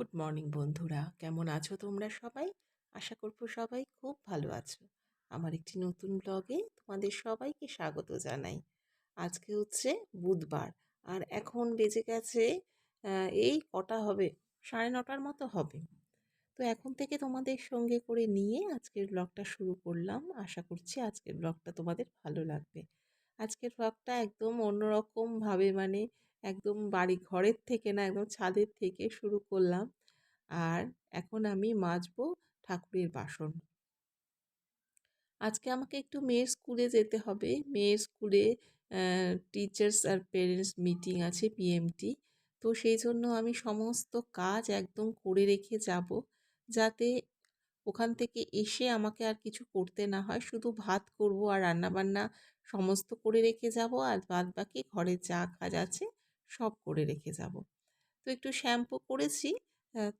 Good morning বন্ধুরা। কেমন আছো তোমরা সবাই? আশা করব সবাই খুব ভালো আছো। আমার একটি নতুন ব্লগে তোমাদের সবাইকে স্বাগত জানাই। আজকে হচ্ছে বুধবার আর এখন বেজে গেছে এই কটা হবে? সাড়ে নটার মতো হবে। তো এখন থেকে তোমাদের সঙ্গে করে নিয়ে আজকের ব্লগটা শুরু করলাম। আশা করছি আজকের ব্লগটা তোমাদের ভালো লাগবে। আজকের ব্লগটা একদম অন্যরকমভাবে মানে একদম বাড়ি ঘরের থেকে না, একদম ছাদের থেকে শুরু করলাম। আর এখন আমি মাজবো ঠাকুরের বাসন। আজকে আমাকে একটু মেয়ের স্কুলে যেতে হবে। মেয়ের স্কুলে টিচার্স আর পেরেন্টস মিটিং আছে পিএমটি তো সেই জন্য আমি সমস্ত কাজ একদম করে রেখে যাব। যাতে ওখান থেকে এসে আমাকে আর কিছু করতে না হয়। শুধু ভাত করব আর রান্নাবান্না সমস্ত করে রেখে যাব। আর বাদ বাকি ঘরে যা কাজ আছে সব করে রেখে যাব। তো একটু শ্যাম্পু করেছি।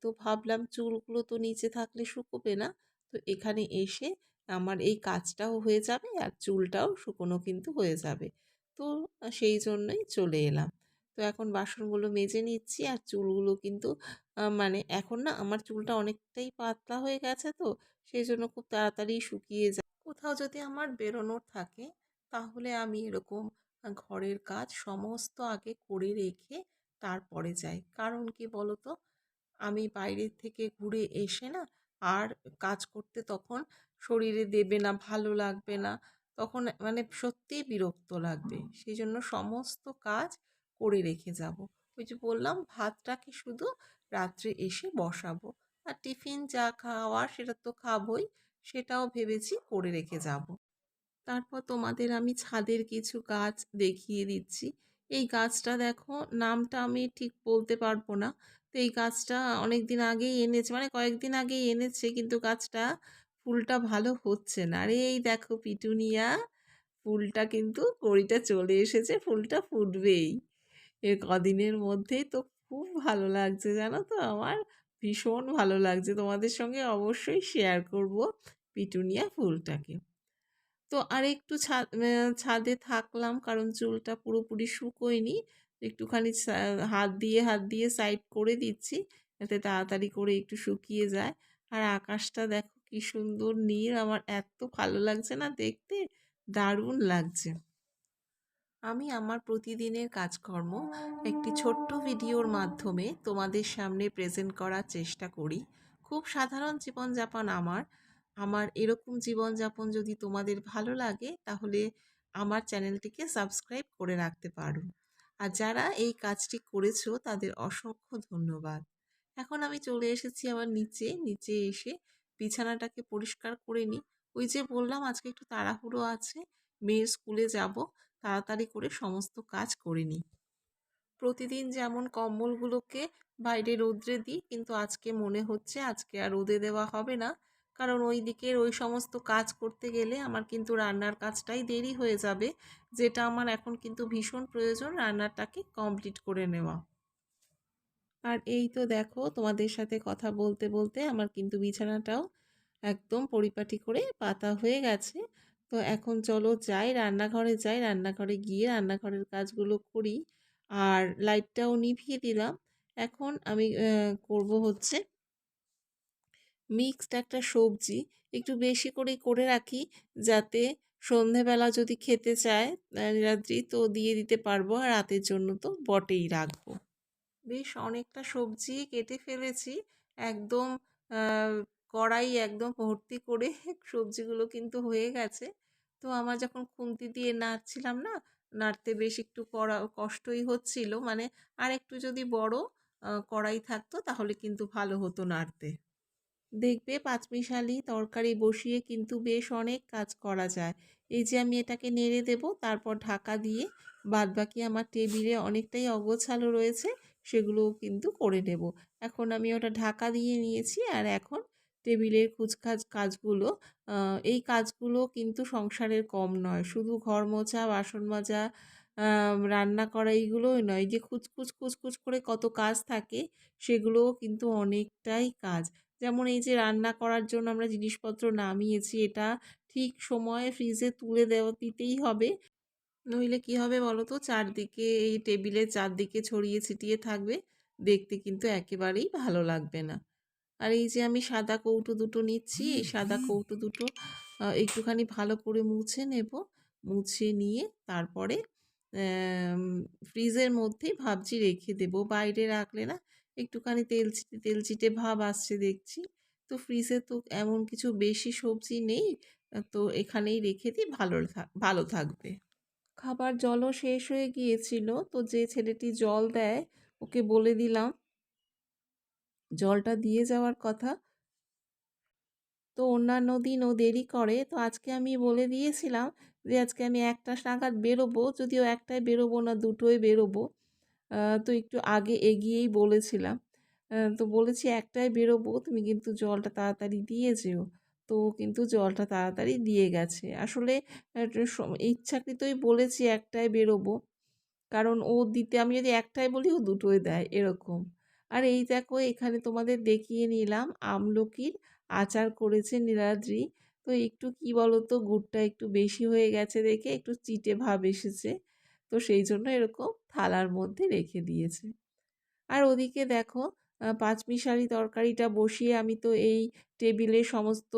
তো ভাবলাম চুলগুলো তো নিচে থাকলে শুকোবে না। তো এখানে এসে আমার এই কাজটাও হয়ে যাবে আর চুলটাও শুকোনো কিন্তু হয়ে যাবে। তো সেই জন্যই চলে এলাম। তো এখন বাসনগুলো মেজে নিচ্ছি আর চুলগুলো কিন্তু মানে এখন না আমার চুলটা অনেকটাই পাতলা হয়ে গেছে তো, সেই জন্য খুব তাড়াতাড়ি শুকিয়ে যায়। কোথাও যদি আমার বেরোনোর থাকে, তাহলে আমি এরকম ঘরের কাজ সমস্ত আগে করে রেখে তারপরে যাই। কারণ কি বলতো? আমি বাইরের থেকে ঘুরে এসে না আর কাজ করতে তখন শরীরে দেবে না, ভালো লাগবে না। তখন মানে সত্যিই বিরক্ত লাগবে। সেই জন্য সমস্ত কাজ করে রেখে যাব। ওই যে বললাম, ভাতটাকে শুধু রাত্রে এসে বসাবো। আর টিফিন যা খাওয়ার সেটা তো খাবোই, সেটাও ভেবেছি করে রেখে যাব। তারপর তোমাদের আমি ছাদের কিছু গাছ দেখিয়ে দিচ্ছি। এই গাছটা দেখো, নামটা আমি ঠিক বলতে পারব না। তো এই গাছটা অনেক দিন আগেই এনেছে মানে কয়েকদিন আগেই এনেছে, কিন্তু গাছটা ফুলটা ভালো হচ্ছে না। আরে এই দেখো পিটুনিয়া, ফুলটা কিন্তু কড়িটা চলে এসেছে, ফুলটা ফুটবেই। এর কদিনের মধ্যেই তো খুব ভালো লাগছে, জানো তো আমার? ভীষণ ভালো লাগছে। তোমাদের সঙ্গে অবশ্যই শেয়ার করব পিটুনিয়া ফুলটাকে। তো আর একটু ছাদ থাকলাম। কারণ চুলটা পুরোপুরি শুকোয়নি। একটুখানি হাত দিয়ে হাত দিয়ে সাইড করে দিচ্ছি। যাতে তাড়াতাড়ি করে একটু শুকিয়ে যায়। আর আকাশটা দেখো কি সুন্দর নীল। আমার এত ভালো লাগছে না দেখতে। দারুণ লাগছে। আমি আমার প্রতিদিনের কাজকর্ম একটি ছোট্ট ভিডিওর মাধ্যমে তোমাদের সামনে প্রেজেন্ট করার চেষ্টা করি। খুব সাধারণ জীবনযাপন আমার। আমার এরকম জীবনযাপন যদি তোমাদের ভালো লাগে, তাহলে আমার চ্যানেলটিকে সাবস্ক্রাইব করে রাখতে পারো। আর যারা এই কাজটি করেছ, তাদের অসংখ্য ধন্যবাদ। এখন আমি চলে এসেছি আবার নিচে। নিচে এসে বিছানাটাকে পরিষ্কার করে নিই। ওই যে বললাম, আজকে একটু তাড়াহুড়ো আছে। মেয়ের স্কুলে যাব। তাড়াতাড়ি করে সমস্ত কাজ করে নিই। প্রতিদিন যেমন কম্বলগুলোকে বাইরে রোদ্রে দিই, কিন্তু আজকে মনে হচ্ছে আজকে আর রোদে দেওয়া হবে না। কারণ ওই দিকের ওই সমস্ত কাজ করতে গেলে আমার কিন্তু রান্নার কাজটাই দেরি হয়ে যাবে, যেটা আমার এখন কিন্তু ভীষণ প্রয়োজন রান্নাটাকে কমপ্লিট করে নেওয়া। আর এই তো দেখো তোমাদের সাথে কথা বলতে বলতে আমার কিন্তু বিছানাটাও একদম পরিপাটি করে পাতা হয়ে গেছে। তো এখন চলো যাই রান্নাঘরে যাই রান্নাঘরে গিয়ে রান্নাঘরের কাজগুলো করি। আর লাইটটাও নিভিয়ে দিলাম। এখন আমি করব হচ্ছে মিক্সড একটা সবজি একটু বেশি করেই করে রাখি যাতে সন্ধেবেলা যদি খেতে চায় রাত্রি তো দিয়ে দিতে পারব আর রাতের জন্য তো বটেই রাখব। বেশ অনেকটা সবজি কেটে ফেলেছি। একদম কড়াই একদম ভর্তি করে সবজিগুলো কিন্তু হয়ে গেছে। তো আমার যখন খুন্তি দিয়ে নাড়ছিলাম না, নাড়তে বেশ একটু কড়া, কষ্টই হচ্ছিল। মানে আর একটু যদি বড় কড়াই থাকতো তাহলে কিন্তু ভালো হতো নাড়তে। দেখবে পাঁচমিশালি তরকারি বসিয়ে কিন্তু বেশ অনেক কাজ করা যায়। এই যে আমি এটাকে নেড়ে দেব, তারপর ঢাকা দিয়ে বাদবাকি আমার টেবিলে অনেকটাই অগোছালো রয়েছে, সেগুলোও কিন্তু করে নেব। এখন আমি ওটা ঢাকা দিয়ে নিয়েছি আর এখন টেবিলের কুচকাজ কাজগুলো এই কাজগুলো কিন্তু সংসারের কম নয়। শুধু ঘর মোছা, বাসন মাজা রান্না করা এইগুলোই নয়। যে কুচকুচ কুচকুচ করে কত কাজ থাকে, সেগুলোও কিন্তু অনেকটাই কাজ। যেমন এই যে রান্না করার জন্য আমরা জিনিসপত্র নামিয়েছি, এটা ঠিক সময়ে ফ্রিজে তুলে দেওয়া, দিতেই হবে। নইলে কি হবে বলো তো চারদিকে এই টেবিলের চারদিকে ছড়িয়ে ছিটিয়ে থাকবে, দেখতে কিন্তু একেবারেই ভালো লাগবে না। আর এই যে আমি সাদা কৌটো দুটো নিচ্ছি, এই সাদা কৌটো দুটো একটুখানি ভালো করে মুছে নেব। মুছে নিয়ে তারপরে ফ্রিজের মধ্যেই ভাবছি রেখে দেব। বাইরে রাখলে না একটুখানি তেল তেল চিটে ভাব আসছে দেখছি। তো ফ্রিজে তো এমন কিছু বেশি সবজি নেই তো এখানেই রেখে দিই, ভালো ভালো থাকবে। খাবার জলও শেষ হয়ে গিয়েছিল, তো যে ছেলেটি জল দেয়, ওকে বলে দিলাম। জলটা দিয়ে যাওয়ার কথা। তো অন্যান্য দিন ও দেরি করে, তো আজকে আমি বলে দিয়েছিলাম যে, আজকে আমি একটা নাগাদ বেরোবো, যদিও একটাই বেরোবো না দুটোই বেরোবো। তো একটু আগে এগিয়েই বলেছিলাম। তো বলেছি একটাই বেরোবো, তুমি কিন্তু জলটা তাড়াতাড়ি দিয়ে যেও। তো কিন্তু জলটা তাড়াতাড়ি দিয়ে গেছে। আসলে ইচ্ছাকৃতই বলেছি একটাই বেরোবো। কারণ ও দিতে, আমি যদি একটাই বলি, ও দুটোই দেয় এরকম। আর এই দেখো, এখানে তোমাদের দেখিয়ে নিলাম আমলকির আচার করেছে নীলাদ্রি। তো একটু কি বলো তো গুড়টা একটু বেশি হয়ে গেছে দেখে, একটু চিটে ভাব এসেছে। তো সেই জন্য এরকম থালার মধ্যে রেখে দিয়েছে। আর ওদিকে দেখো পাঁচমিশালি তরকারিটা বসিয়ে আমি তো এই টেবিলে সমস্ত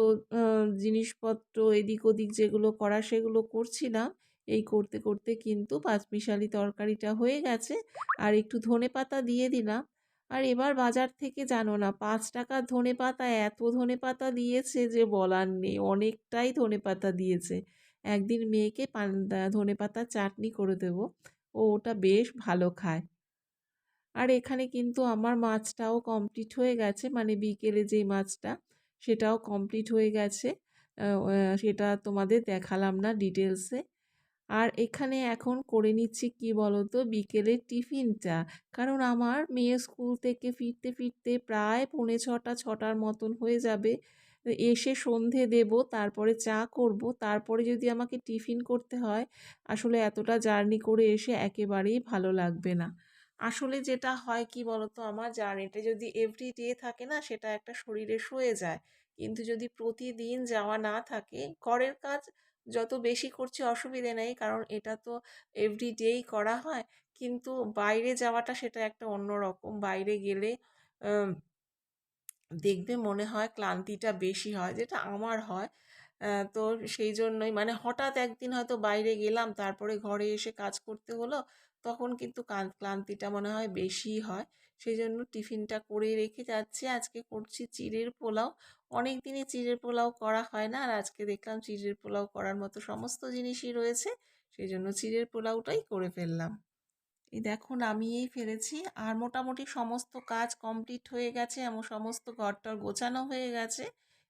জিনিসপত্র এদিক ওদিক যেগুলো করা সেগুলো করছিলাম এই করতে করতে কিন্তু পাঁচমিশালি তরকারিটা হয়ে গেছে। আর একটু ধনেপাতা দিয়ে দিলাম। আর এবার বাজার থেকে জানো না, পাঁচ টাকার ধনেপাতা এত ধনেপাতা দিয়েছে যে বলার নেই, অনেকটাই ধনেপাতা দিয়েছে। একদিন মেয়েকে পান ধনেপাতার চাটনি করে দেবো। ও ওটা বেশ ভালো খায়। আর এখানে কিন্তু আমার মাছটাও কমপ্লিট হয়ে গেছে মানে বিকেলে যেই মাছটা, সেটাও কমপ্লিট হয়ে গেছে। সেটা তোমাদের দেখালাম না ডিটেলসে আর এখানে এখন করে নিচ্ছি কি বলতো, বিকেলের টিফিনটা কারণ আমার মেয়ে স্কুল থেকে ফিরতে ফিরতে প্রায় পৌনে ছটা, ছটার মতন হয়ে যাবে। এসে সন্ধে দেব, তারপরে চা করব, তারপরে যদি আমাকে টিফিন করতে হয়, আসলে এতটা জার্নি করে এসে একেবারেই ভালো লাগবে না। আসলে যেটা হয় কি বলতো আমার জার্নিটা যদি এভরি ডে থাকে না, সেটা একটা শরীরে শুয়ে যায়। কিন্তু যদি প্রতিদিন যাওয়া না থাকে, ঘরের কাজ যত বেশি করছি অসুবিধে নেই, কারণ এটা তো এভরি ডেই করা হয়। কিন্তু বাইরে যাওয়াটা সেটা একটা অন্য রকম বাইরে গেলে দেখবে মনে হয় ক্লান্তিটা বেশি হয়, যেটা আমার হয়। তো সেই জন্যই মানে হঠাৎ একদিন হয়তো বাইরে গেলাম, তারপরে ঘরে এসে কাজ করতে হলো, তখন কিন্তু কান- ক্লান্তিটা মনে হয় বেশি হয়। সেই জন্য টিফিনটা করে রেখে যাচ্ছি, আজকে করছি চিড়ের পোলাও। অনেক দিনই চিড়ের পোলাও করা হয় না, আর আজকে দেখলাম চিড়ের পোলাও করার মতো সমস্ত জিনিসই রয়েছে, সেই জন্য চিড়ের পোলাওটাই করে ফেললাম। এই দেখো নামিয়েই ফেলেছি। আর মোটামুটি সমস্ত কাজ কমপ্লিট হয়ে গেছে, এমন সমস্ত ঘরটর গোছানো হয়ে গেছে।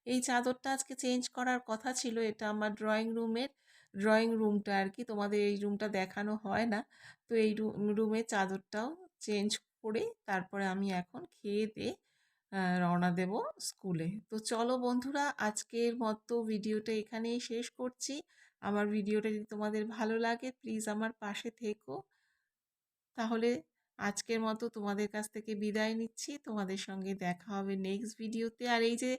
এই চাদরটা আজকে চেঞ্জ করার কথা ছিল, এটা আমার ড্রয়িং রুমের ড্রয়িং রুমটা আর কি। তোমাদের এই রুমটা দেখানো হয় না। তো এই রুমের চাদরটাও চেঞ্জ করে তারপরে আমি এখন খেয়ে দিয়ে রওনা দেব স্কুলে তো চলো বন্ধুরা, আজকের মতো ভিডিওটা এখানেই শেষ করছি। আমার ভিডিওটা যদি তোমাদের ভালো লাগে প্লিজ আমার পাশে থেকো। তাহলে আজকের মতো তোমাদের কাছ থেকে বিদায় নিচ্ছি। তোমাদের সঙ্গে দেখা হবে নেক্সট ভিডিওতে আর এই যে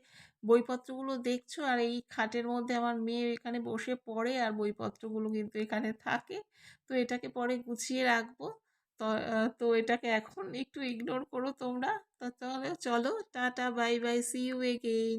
বইপত্রগুলো দেখছ, আর এই খাটের মধ্যে আমার মেয়ে এখানে বসে পড়ে, আর বইপত্রগুলো কিন্তু এখানে থাকে, তো এটাকে পরে গুছিয়ে রাখব। তো এটাকে এখন একটু ইগনোর করো তোমরা। তো তাহলে চলো, tata bye bye see you again